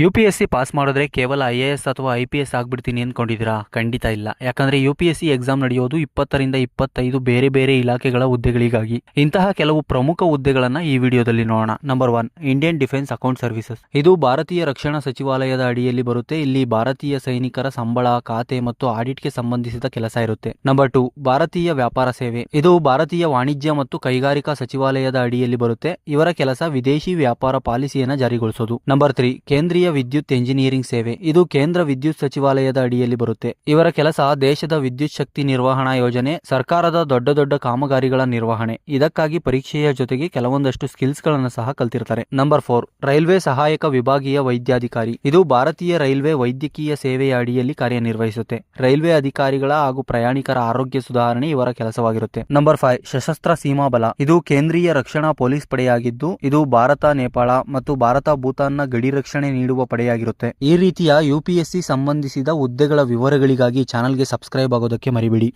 U P S C pass ಮಾಡಿದ್ರೆ ಕೇವಲ I A S ಅಥವಾ ಐ ಪಿ ಎಸ್ ಆಗ್ಬಿಡ್ತೀನಿ ಅಂದ್ಕೊಂಡಿದ್ದೀರಾ? ಖಂಡಿತ ಇಲ್ಲ. ಯಾಕಂದ್ರೆ U P S C exam ನಡೆಯೋದು ಇಪ್ಪತ್ತರಿಂದ ಇಪ್ಪತ್ತೈದು ಬೇರೆ ಬೇರೆ ಇಲಾಖೆಗಳ ಹುದ್ದೆಗಳಿಗಾಗಿ. ಇಂತಹ ಕೆಲವು ಪ್ರಮುಖ ಹುದ್ದೆಗಳನ್ನು ಈ ವಿಡಿಯೋದಲ್ಲಿ ನೋಡೋಣ. Number one Indian defence account services ಇದು ಭಾರತೀಯ ರಕ್ಷಣಾ ಸಚಿವಾಲಯದ ಅಡಿಯಲ್ಲಿ ಬರುತ್ತೆ. ಇಲ್ಲಿ ಭಾರತೀಯ ಸೈನಿಕರ ಸಂಬಳ, ಖಾತೆ ಮತ್ತು ಆಡಿಟ್ಗೆ ಸಂಬಂಧಿಸಿದ ಕೆಲಸ ಇರುತ್ತೆ. ನಂಬರ್ ಟು ಭಾರತೀಯ ವ್ಯಾಪಾರ ಸೇವೆ. ಇದು ಭಾರತೀಯ ವಾಣಿಜ್ಯ ಮತ್ತು ಕೈಗಾರಿಕಾ ಸಚಿವಾಲಯದ ಅಡಿಯಲ್ಲಿ ಬರುತ್ತೆ. ಇವರ ಕೆಲಸ ವಿದೇಶಿ ವ್ಯಾಪಾರ ಪಾಲಿಸಿಯನ್ನ ಜಾರಿಗೊಳಿಸೋದು. ನಂಬರ್ ತ್ರೀ ಕೇಂದ್ರೀಯ ವಿದ್ಯುತ್ ಎಂಜಿನಿಯರಿಂಗ್ ಸೇವೆ. ಇದು ಕೇಂದ್ರ ವಿದ್ಯುತ್ ಸಚಿವಾಲಯದ ಅಡಿಯಲ್ಲಿ ಬರುತ್ತೆ. ಇವರ ಕೆಲಸ ದೇಶದ ವಿದ್ಯುತ್ ಶಕ್ತಿ ನಿರ್ವಹಣಾ ಯೋಜನೆ, ಸರ್ಕಾರದ ದೊಡ್ಡ ದೊಡ್ಡ ಕಾಮಗಾರಿಗಳ ನಿರ್ವಹಣೆ. ಇದಕ್ಕಾಗಿ ಪರೀಕ್ಷೆಯ ಜೊತೆಗೆ ಕೆಲವೊಂದಷ್ಟು ಸ್ಕಿಲ್ಸ್ಗಳನ್ನು ಸಹ ಕಲ್ತಿರ್ತಾರೆ. ನಂಬರ್ ಫೋರ್, ರೈಲ್ವೆ ಸಹಾಯಕ ವಿಭಾಗೀಯ ವೈದ್ಯಾಧಿಕಾರಿ. ಇದು ಭಾರತೀಯ ರೈಲ್ವೆ ವೈದ್ಯಕೀಯ ಸೇವೆಯ ಅಡಿಯಲ್ಲಿ ಕಾರ್ಯನಿರ್ವಹಿಸುತ್ತೆ. ರೈಲ್ವೆ ಅಧಿಕಾರಿಗಳ ಹಾಗೂ ಪ್ರಯಾಣಿಕರ ಆರೋಗ್ಯ ಸುಧಾರಣೆ ಇವರ ಕೆಲಸವಾಗಿರುತ್ತೆ. ನಂಬರ್ ಫೈವ್, ಸಶಸ್ತ್ರ ಸೀಮಾ ಬಲ. ಇದು ಕೇಂದ್ರೀಯ ರಕ್ಷಣಾ ಪೊಲೀಸ್ ಪಡೆಯಾಗಿದ್ದು, ಇದು ಭಾರತ, ನೇಪಾಳ ಮತ್ತು ಭಾರತ ಭೂತಾನ್ನ ಗಡಿ ರಕ್ಷಣೆ ನೀಡುವ ಪಡೆಯಾಗಿರುತ್ತೆ. ಈ ರೀತಿಯ ಯುಪಿಎಸ್ಸಿ ಸಂಬಂಧಿಸಿದ ಹುದ್ದೆಗಳ ವಿವರಗಳಿಗಾಗಿ ಚಾನಲ್ಗೆ ಸಬ್ಸ್ಕ್ರೈಬ್ ಆಗೋದಕ್ಕೆ ಮರಿಬೇಡಿ.